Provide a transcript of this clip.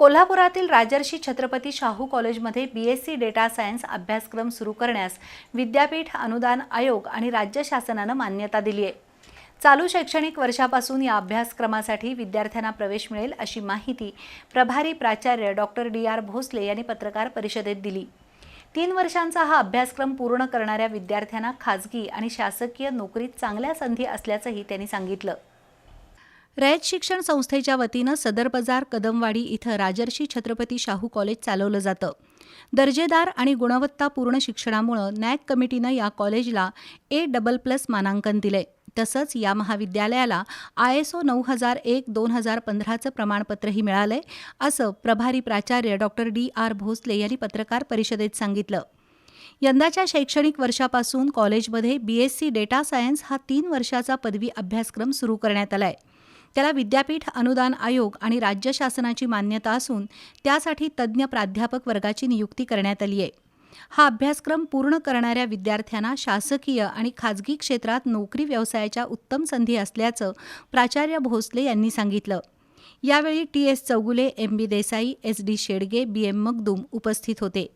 कोल्हापुरातील राजर्षी छत्रपती शाहू कॉलेजमध्ये B S C data science अभ्यासक्रम सुरू करण्यास विद्यापीठ अनुदान आयोग आणि राज्य शासनानं मान्यता दिली आहे. चालू शैक्षणिक वर्षापासून या अभ्यासक्रमासाठी विद्यार्थ्यांना प्रवेश मिळेल अशी माहिती प्रभारी प्राचार्य डॉक्टर डी आर भोसले यांनी पत्रकार परिषदेत दिली. तीन वर्षांचा हा अभ्यासक्रम पूर्ण करणाऱ्या विद्यार्थ्यांना खाजगी आणि शासकीय नोकरीत चांगल्या संधी असल्याचंही त्यांनी सांगितलं. रयत शिक्षण संस्थेच्या वतीनं सदर बाजार कदमवाडी इथं राजर्षी छत्रपती शाहू कॉलेज चालवलं जातं. दर्जेदार आणि गुणवत्तापूर्ण शिक्षणामुळं नॅक कमिटीनं या कॉलेजला ए डबल प्लस मानांकन दिलंय. तसंच या महाविद्यालयाला आय एस ओ नऊ हजार एक दोन हजार पंधराचं प्रमाणपत्रही मिळालंय असं प्रभारी प्राचार्य डॉक्टर डी आर भोसले यांनी पत्रकार परिषदेत सांगितलं. यंदाच्या शैक्षणिक वर्षापासून कॉलेजमध्ये B S C data science हा तीन वर्षाचा पदवी अभ्यासक्रम सुरू करण्यात आलाय. त्याला विद्यापीठ अनुदान आयोग आणि राज्य शासनाची मान्यता असून त्यासाठी तज्ज्ञ प्राध्यापक वर्गाची नियुक्ती करण्यात आली आहे. हा अभ्यासक्रम पूर्ण करणाऱ्या विद्यार्थ्यांना शासकीय आणि खाजगी क्षेत्रात नोकरी व्यवसायाच्या उत्तम संधी असल्याचं प्राचार्य भोसले यांनी सांगितलं. यावेळी T S Chougule M B Desai S D Shedge B M Magdum उपस्थित होते.